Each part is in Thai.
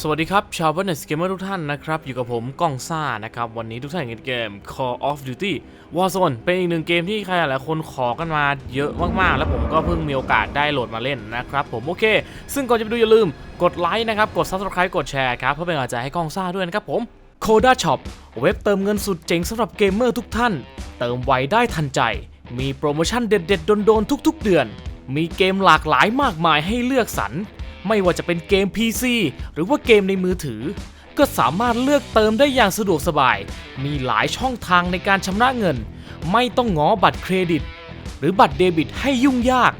สวัสดีครับ ชาวบันเนสเกมเมอร์ทุกท่านนะครับ อยู่กับผมก้องซ่านะครับ วันนี้ทุกท่านอยู่ในเกม Call of Duty Warzone เป็นอีกหนึ่งเกมที่ใครหลายคนขอกันมาเยอะมากๆ แล้วผมก็เพิ่งมีโอกาสได้โหลดมาเล่นนะครับผมโอเค ซึ่งก่อนจะไปดูอย่าลืมกดไลค์นะครับ กด Subscribe กดแชร์ครับ เพื่อเป็นกำลังใจให้ก้องซ่าด้วยนะครับผม Coda Shop เว็บเติมเงินสุดเจ๋งสำหรับเกมเมอร์ทุกท่าน เติมไวได้ทันใจ มีโปรโมชั่นเด็ดๆโดนๆทุก ๆ เดือน มีเกมหลากหลายมากมายให้เลือกสรร ไม่ว่าจะเป็นเกม PC หรือว่าเกมในมือถือ ก็สามารถเลือกเติมได้อย่างสะดวกสบาย มีหลายช่องทางในการชำระเงิน ไม่ต้องง้อบัตรเครดิต หรือบัตรเดบิตให้ยุ่งยาก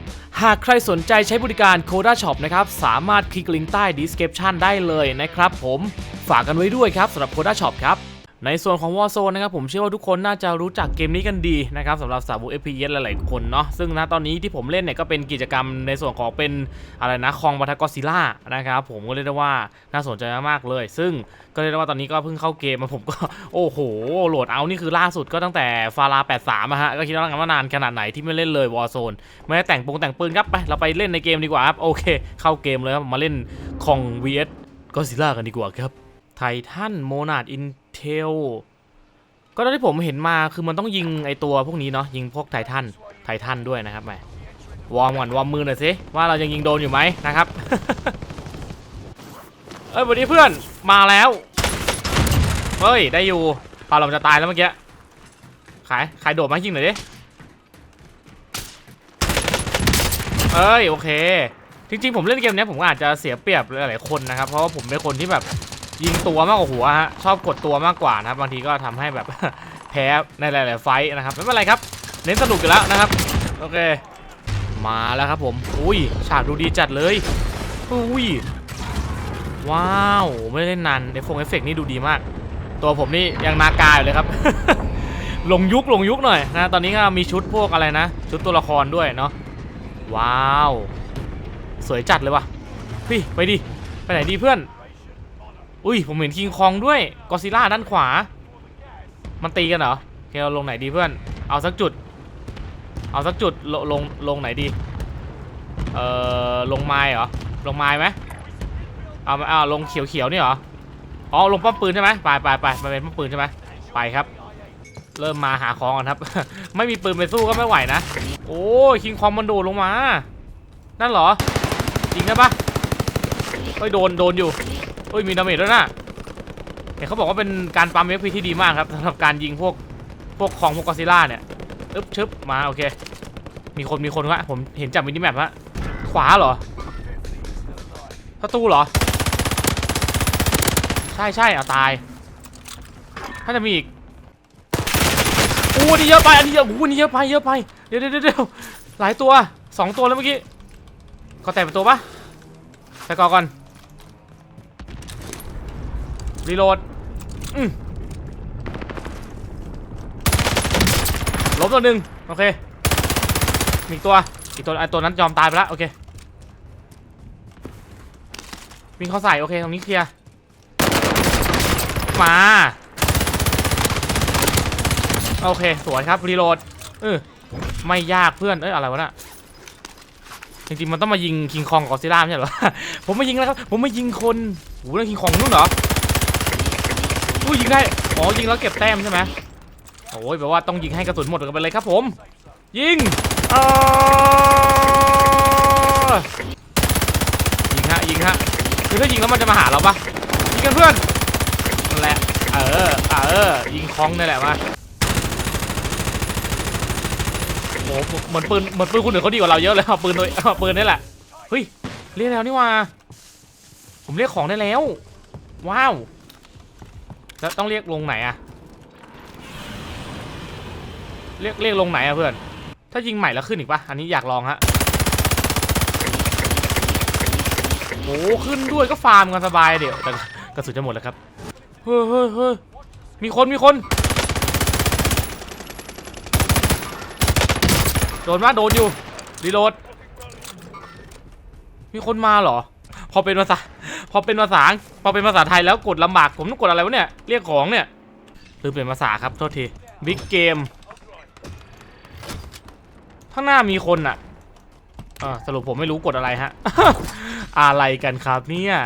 หากใครสนใจใช้บริการ Coda Shop นะครับ สามารถคลิกลิงก์ใต้ description ได้เลยนะครับผม ฝากกันไว้ด้วยครับสำหรับ Coda Shop ครับ ในส่วนของ Warzone นะครับผมเชื่อว่าทุกคนน่าจะรู้จักเกมนี้กันดีนะครับสำหรับสาวก FPS หลายๆคนเนาะซึ่งณตอนนี้ที่ผมเล่นเนี่ยก็เป็นกิจกรรมในส่วนของเป็นอะไรนะคองบัตกอซิล่านะครับผมก็เรียกได้ว่าน่าสนใจมากๆเลย ซึ่งก็เรียกได้ว่าตอนนี้ก็เพิ่งเข้าเกมมาผมก็โอ้โหโหลดเอานี่คือล่าสุดก็ตั้งแต่ฟารา83อะฮะก็คิดว่ากันว่านานขนาดไหนที่ไม่เล่นเลย Warzone ไม่ได้แต่งปงแต่งปืนครับไปเราไปเล่นในเกมดีกว่าครับโอเค เข้าเกมเลยครับมาเล่นคอง vs ก็ซิล่ากันดีกว่าครับไททันโมนาดอิน ล ก็ตอนที่ผมเห็นมาคือมันต้องยิงไอตัวพวกนี้เนาะยิงพวกไททันไททันด้วยนะครับแหมวอร์มก่อนวอร์มมือหน่อยสิว่าเรายังยิงโดนอยู่ไหมนะครับเอ้ยวันนี้เพื่อนมาแล้วเฮ้ยได้อยู่ปาเราจะตายแล้วเมื่อกี้ขายขายโดดมายิงหน่อยดิเอ้ยโอเค จริงๆ ผมเล่นเกมนี้ผมอาจจะเสียเปรียบหลายๆคนนะครับ เพราะว่าผมเป็นคนที่แบบ ยิงตัวมากกว่าหัวฮะชอบกดตัวมากกว่านะครับ บางทีก็ทำให้แบบแพ้ในหลาย ๆ ไฟต์นะครับไม่เป็นไรครับ เน้นสนุกอยู่แล้วนะครับโอเค มาแล้วครับผมอุ้ยฉากดูดีจัดเลยอุ้ยว้าวไม่ได้เล่นนานเอฟเฟกต์เอฟเฟกต์นี่ดูดีมาก ตัวผมนี่ยังนากาอยู่เลยครับลงยุคลงยุคหน่อยนะตอนนี้ก็มีชุดพวกอะไรนะ ชุดตัวละครด้วยเนาะว้าว สวยจัดเลยว่ะพี่ไปดิไปไหนดีเพื่อน อุ้ยผมเห็นคิงคองด้วยกอซิล่าด้านขวา มันตีกันเหรอโอเคเราลงไหนดีเพื่อน เอาสักจุด เอาสักจุดลลงลงไหนดี เอ่อลงไม้เหรอ ลงไม้ไหมเอาเอาลงเขียวเขียวนี่เหรอ อ๋อลงป้อมปืนใช่ไหมไปไปไปมาเป็นป้อมปืนใช่ไหมไปครับ เริ่มมาหาของกันครับ ไม่มีปืนไปสู้ก็ไม่ไหวนะ โอ้ยคิงคองมันโดดลงมา นั่นเหรอ จริงใช่ปะเฮ้ยโดนโดนอยู่ ฮ้ยมีดาเมจด้วยนะเห็นเขาบอกว่าเป็นการปั๊มเอฟพีที่ดีมากครับสำหรับการยิงพวกพวกของพวกกอซิล่าเนี่ยอึ๊บชึบมาโอเค มีคนมีคนวะผมเห็นจากมินิแมปฮะขวาเหรอประตูเหรอ ใช่ใช่เอาตาย ถ้าจะมีอีกอู้นี่เยอะไปอันนี้เยอะอู้นี่เยอะไปเยอะไปเดี๋ยวเดี๋ยวเดี๋ยวหลายตัวสองตัวแล้วเมื่อกี้ก็แต่ประตูปะแต่ก่อนก่อน รีโหลดอืมลบตัวหนึ่งโอเคอีกตัว อีกตัวไอตัวนั้นยอมตายไปแล้วโอเควิ่งเข้าใส่โอเคตรงนี้เคลียร์มา โอเค สวยครับ รีโหลดเออไม่ยากเพื่อน เอ้ย อะไรวะน่ะจริงๆมันต้องมายิงคิงคองกับซิล่าไม่ใช่หรอ ผมไม่ยิงแล้วครับ ผมไม่ยิงคนโอ้โหนั่นคิงคองนู่นเหรอ อุ้ยยิงได้อ๋อยิงแล้วเก็บแต้มใช่ไหมโอ้ยแปลว่าต้องยิงให้กระสุนหมดกันไปเลยครับผม ยิงอยิงฮะยิงฮะคือถ้ายิงแล้วมันจะมาหาเราปะยิงกันเพื่อนนั่นแหละเออเออยิงคล้องนี่แหละมาโอ้โหเหมือนปืนเหมือนปืนคนอื่นเขาดีกว่าเราเยอะเลยเอาปืนโดยเอาปืนนี่แหละเฮ้ยเรียกแล้วนี่ว่าผมเรียกของได้แล้ว ว้าว แล้วต้องเรียกลงไหนอะเรียกเรียกลงไหนอะเพื่อน ถ้ายิงใหม่แล้วขึ้นอีกปะอันนี้อยากลองฮะโอ้ขึ้นด้วยก็ฟาร์มกันสบายเดี๋ยวแต่กระสุนจะหมดแล้วครับ เฮ้ยเฮ้ยเฮ้ยมีคนมีคน โดนมาโดนอยู่รีโหลด มีคนมาเหรอ พอเป็นภาษา พอเป็นภาษาพอเป็นภาษาไทยแล้วกดลำบากผมต้องกดอะไรวะเนี่ยเรียกของเนี่ยลืมเปลี่ยนภาษาครับโทษทีบิ๊กเกมข้างหน้ามีคนอะอ่าสรุปผมไม่รู้กดอะไรฮะ อะไรกันครับเนี่ย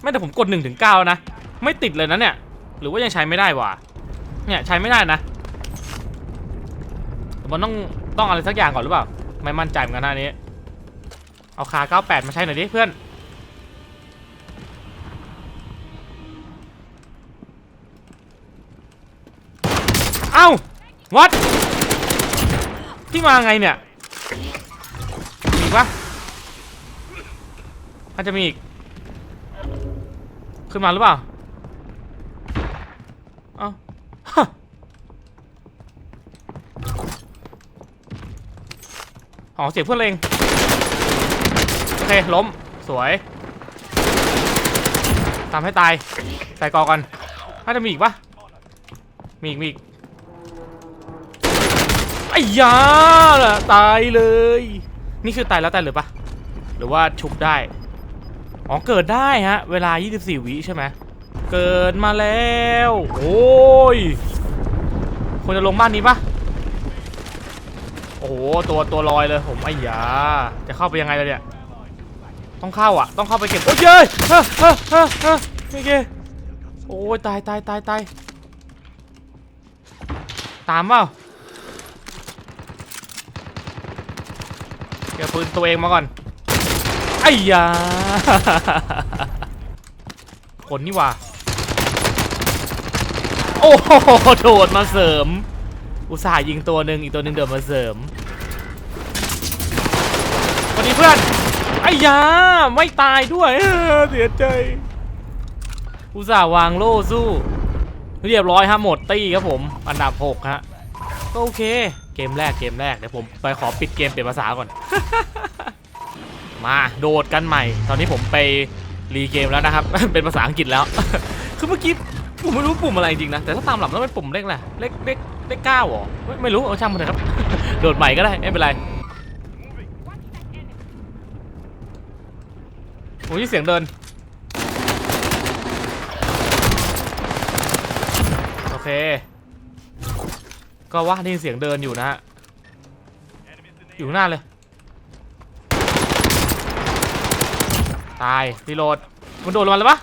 ไม่แต่ผมกด1นถึงเนะ ไม่ติดเลยนะเนี่ย หรือว่ายังใช้ไม่ได้วะเนี่ยใช้ไม่ได้นะมันต้องต้องอะไรสักอย่างก่อนหรือเปล่า ไม่มั่นใจเหมือนกันหน้านี้ เอาคา 98 มาใช้หน่อยดิเพื่อน อ้าวัดที่มาไงเนี่ยมีปะอาจจะมีอีก ขึ้นมาหรือเปล่าเอ้าฮะอ๋อเสียเพื่อนเลงโอเค ล้ม สวยทำให้ตาย ใส่กอกันน่าจะมีอีกปะมีอีก มีอีก อ้ยาตายเลย นี่คือตายแล้วตายเลยปะหรือว่าชุบได้ อ๋อเกิดได้ฮะ เวลา 24 วิใช่ไหม เกิดมาแล้ว โอ้ยควรจะลงบ้านนี้ปะโอ้โห ตัวตัวลอยเลยผมไอ้ยา จะเข้าไปยังไงล่ะเนี่ย ต้องเข้าอะ ต้องเข้าไปเก็บ โอ้ยเย้ยเฮ้ยเฮ้ยเฮ้ยเฮ้ยโอเคโอ้ยตายตายตายตายตามเปล่า เก็บปืนตัวเองมาก่อนไอ้ยาคนนี่ว่าโอ้โหโดดมาเสริม อุตส่าห์ยิงตัวหนึ่งอีกตัวหนึ่งเดินมาเสริมสวัสดีเพื่อนไอ้ยาไม่ตายด้วยเออเสียใจ อุตส่าห์วางโล่สู้ เรียบร้อยฮะหมดตี้ครับผม อันดับ 6 ฮะ ก็โอเค เกมแรกเกมแรกเดี๋ยวผมไปขอปิดเกมเปลี่ยนภาษาก่อน มาโดดกันใหม่ ตอนนี้ผมไปรีเกมแล้วนะครับ เป็นภาษาอังกฤษแล้ว คือเมื่อกี้ผมไม่รู้ปุ่มอะไรจริงนะแต่ถ้าตามหลักต้องเป็นปุ่มเลขแหละไรเลขเลขเลขเก้าเหรอไม่ไม่รู้เอาช่างมันเถอะครับ โดดใหม่ก็ได้ไม่เป็นไรโอ้ยเสียงเดินโอเค ก็ว่าได้ยินเสียงเดินอยู่นะฮะ อยู่หน้าเลย ตายรีโหลดมันโดดลงมาเลยปะ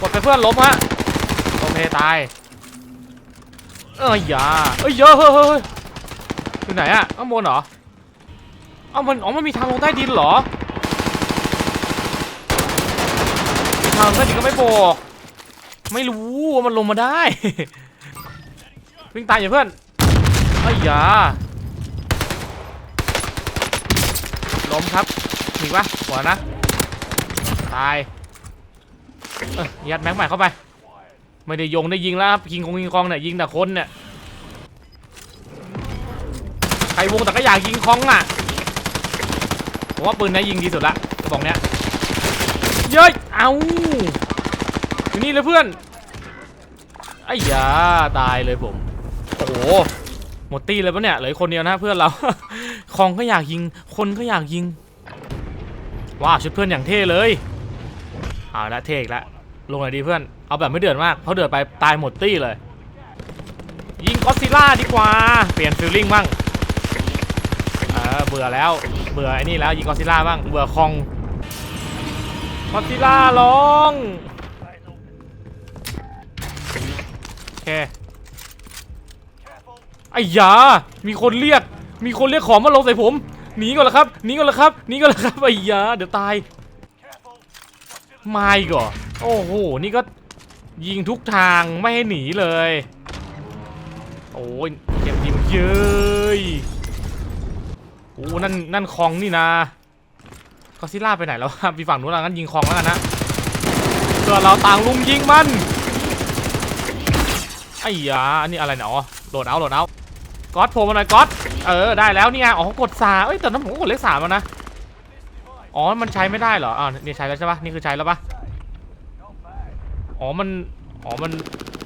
กดไปเพื่อนล้มฮะ โอเคตาย เอ้ยอย่าเอ้ยเยอะเฮ้ยเฮ้ยอยู่ไหนอะข้างบนเหรอเอ้ามันอ๋อมันมีทางลงใต้ดินเหรอมีทางใต้ดินก็ไม่บอก ไม่รู้ว่ามันลงมาได้ วิ่งตายอย่าเพื่อนไอ้ยาล้มครับมีปะหัวนะ ตายยยัดแม็กใหม่เข้าไป ไม่ได้ยงได้ยิงแล้วครับคิงคงยิงคองเนี่ยยิงแต่คนเนี่ยใครวงแต่ก็อยากยิงคองอะผมว่าปืนนี้ยิงดีสุดละกระบอกเนี้ยเย้ยเอาอยู่นี่เลยเพื่อนไอ้ยาตายเลยผม โอ้โหหมดตีเลยปะเนี่ยเหลือคนเดียวนะเพื่อนเรา คองก็อยากยิง คนก็อยากยิง ว้าวชุดเพื่อนอย่างเท่เลยเอาละเท่อีกละลงหน่อยดีเพื่อน เอาแบบไม่เดือดมาก เพราะเดือดไปตายหมดตี้เลย ยิงก็อดซิล่าดีกว่า เปลี่ยนฟิลลิ่งบ้างเออเบื่อแล้ว เบื่อไอ้นี่แล้วยิงก็อดซิล่าบ้าง เบื่อคองก็อดซิล่าลงโอเค อ้ยา มีคนเรียก มีคนเรียกของมาลงใส่ผม หนีก่อนละครับ หนีก่อนละครับ หนีก่อนละครับไอ้ยา เดี๋ยวตายมาอีกเหรอโอ้โห นี่ก็ยิงทุกทางไม่ให้หนีเลย โอ้ยเก็บยิงเย้ยโอ้นั่น นั่นคองนี่นะก็ซิล่าไปไหนแล้วครับมีฝั่งนู้นแล้วงั้นยิงคองแล้วกันนะเพื่อเราต่างลุมยิงมันไอ้ยาอันนี้อะไรเนาะโหลดเอาโหลดเอา ก๊อตโผล่มาหน่อยก๊อตเออได้แล้วเนี่ไงอ๋อกดสามเอ้ยแต่นั้นผมก็กดเลขสามแล้วนะอ๋อมันใช้ไม่ได้เหรออ่านี่ใช้แล้วใช่ปะนี่คือใช้แล้วปะอ๋อมันอ๋อมัน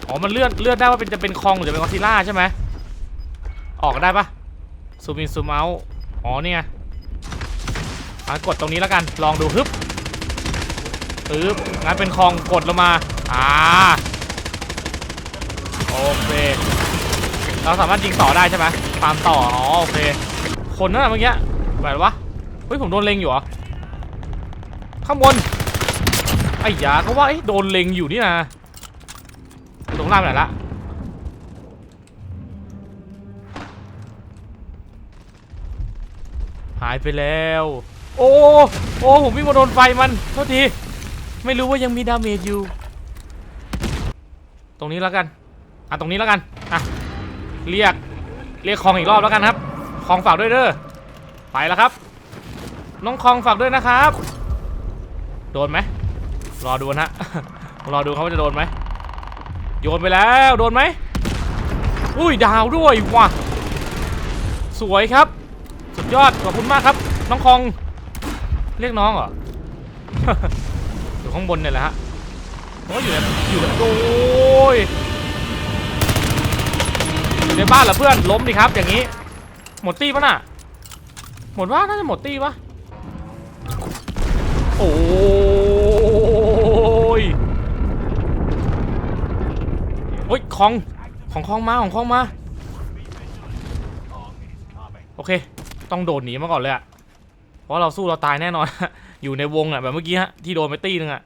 อ๋อมันเลื่อนเลื่อนได้ว่าเป็นจะเป็นคองหรือจะเป็นกอซิล่าใช่ไหมออกได้ปะซูมอินซูมเอาอ๋อเนี่ยอะกดตรงนี้แล้วกันลองดูฮึบฮึบงั้นเป็นคองกดลงมาอ่าโอเค เราสามารถยิงต่อได้ใช่ไหมตามต่อ อ๋อโอเค คนนั่นนะเมื่อกี้แบบวะ เฮ้ยผมโดนเล็งอยู่เหรอ ข้างบน ไอ้ยาก็ว่าเอ๊ะโดนเล็งอยู่นี่นะตรงล่างไปไหนละหายไปแล้ว โอ้ โอ้ ผมวิ่งมาโดนไฟมันโทษที ไม่รู้ว่ายังมีดาเมจอยู่ ตรงนี้แล้วกัน อะ ตรงนี้แล้วกัน อะ เรียกเรียกคองอีกรอบแล้วกันครับคองฝากด้วยเด้อไปแล้วครับ น้องคองฝากด้วยนะครับ โดนไหมรอดูนะฮะรอดูเขาจะโดนไหมโยนไปแล้วโดนไหมอุ้ยดาวด้วยว่ะสวยครับ สุดยอดขอบคุณมากครับ น้องคอง เรียกน้องเหรออยู่ข้างบนเนี่ยแหละฮะผมว่าอยู่ในอยู่ในโอ้ย อยู่ในบ้านเหรอเพื่อนล้มดิครับ อย่างนี้ หมดตี้ปะน่ะ หมดว่าน่าจะหมดตี้ปะโอ้ยโอ้ยของของคองมาของคองมา โอเค ต้องโดดหนีมาก่อนเลยอะเพราะเราสู้เราตายแน่นอน อยู่ในวงอะแบบเมื่อกี้ฮะที่โดนไปตีนึงอะ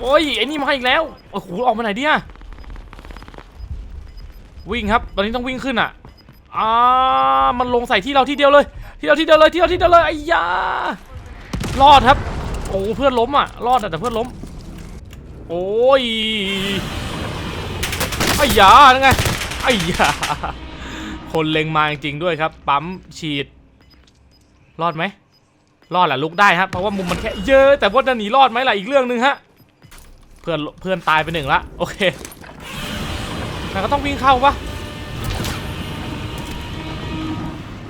โอ้ยไอ้นี่มาอีกแล้วโอ้โหออกมาไหนดิอะ วิ่งครับ ตอนนี้ต้องวิ่งขึ้นอะอ่ามันลงใส่ที่เราที่เดียวเลย ที่เราที่เดียวเลยที่เราที่เดียวเลยไอ้ยารอดครับ โอ้เพื่อนล้มอะรอดแต่เพื่อนล้ม โอ้ยไอ้ยานั่นไงไอ้ยาคนเล็งมาจริงๆด้วยครับ ปั๊มฉีด รอดไหมรอดแหละลุกได้ครับเพราะว่ามุมมันแค่เยอะแต่ว่าจะหนีรอดไหมล่ะอีกเรื่องหนึ่งฮะเพื่อนเพื่อนตายไปหนึ่งละโอเค แต่ก็ต้องวิ่งเข้าปะ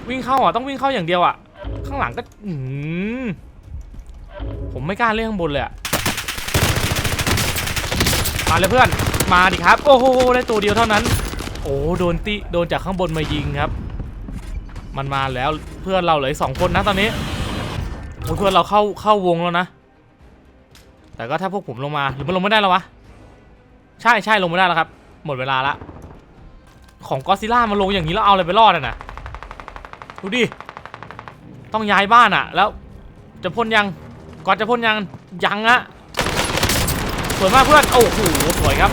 วิ่งเข้าอะต้องวิ่งเข้าอย่างเดียวอะ ข้างหลังก็อืมผมไม่กล้าเล่นข้างบนเลยอะมาเลยเพื่อนมาดิครับ โอ้โหได้ตัวเดียวเท่านั้น โอ้โดนตีโดนจากข้างบนมายิงครับ มันมาแล้วเพื่อนเราเหลือสองคนนะตอนนี้เพื่อนเราเข้าเข้าวงแล้วนะ แต่ก็ถ้าพวกผมลงมาหรือมันลงไม่ได้แล้ววะใช่ใช่ลงไม่ได้แล้วครับ หมดเวลาละ ของก็ซิล่ามาลงอย่างนี้แล้วเอาอะไรไปรอดอะนะดูดิ ต้องย้ายบ้านอะ แล้วจะพ่นยังก่อนจะพ่นยังยังอะสวยมากเพื่อนโอ้โหสวยครับ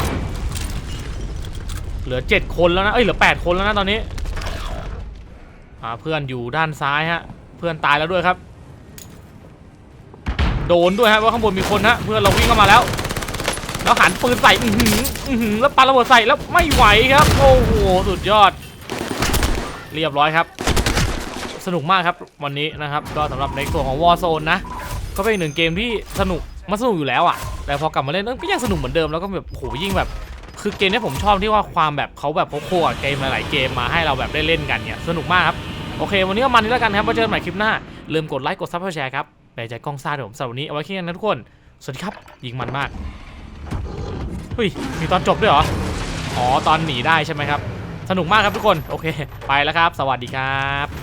เหลือ7คนแล้วนะเอ้ยเหลือ8คนแล้วนะตอนนี้อ่าเพื่อนอยู่ด้านซ้ายฮะ เพื่อนตายแล้วด้วยครับ โดนด้วยฮะว่าข้างบนมีคนฮะเพื่อนเราวิ่งเข้ามาแล้ว แล้วหันปืนใส่อือหืออือหือแล้วปาระเบิดใส่แล้วไม่ไหวครับ โอ้โหสุดยอด เรียบร้อยครับ สนุกมากครับวันนี้นะครับก็สำหรับในส่วนของ Warzone นะก็เป็นหนึ่งเกมที่สนุกมันสนุกอยู่แล้วอะแต่พอกลับมาเล่นก็ยังสนุกเหมือนเดิมแล้วก็แบบโหยิ่งแบบ คือเกมนี้ผมชอบที่ว่าความแบบเขาแบบเขาโคกับเกมหลายๆเกมมาให้เราแบบได้เล่นกันเนี่ยสนุกมากครับโอเค วันนี้ก็มันนี้แล้วกันครับมาเจอกันใหม่คลิปหน้าลืมกดไลค์กดซับกดแชร์ครับแปลใจกล้องซ่าเดี๋ยวผมสำหรับวันนี้เอาไว้แค่นี้นะทุกคน สวัสดีครับ ยิงมันมาก เฮ้ยมีตอนจบด้วยเหรอ อ๋อ ตอนหนีได้ใช่ไหมครับ สนุกมากครับทุกคน โอเค ไปแล้วครับ สวัสดีครับ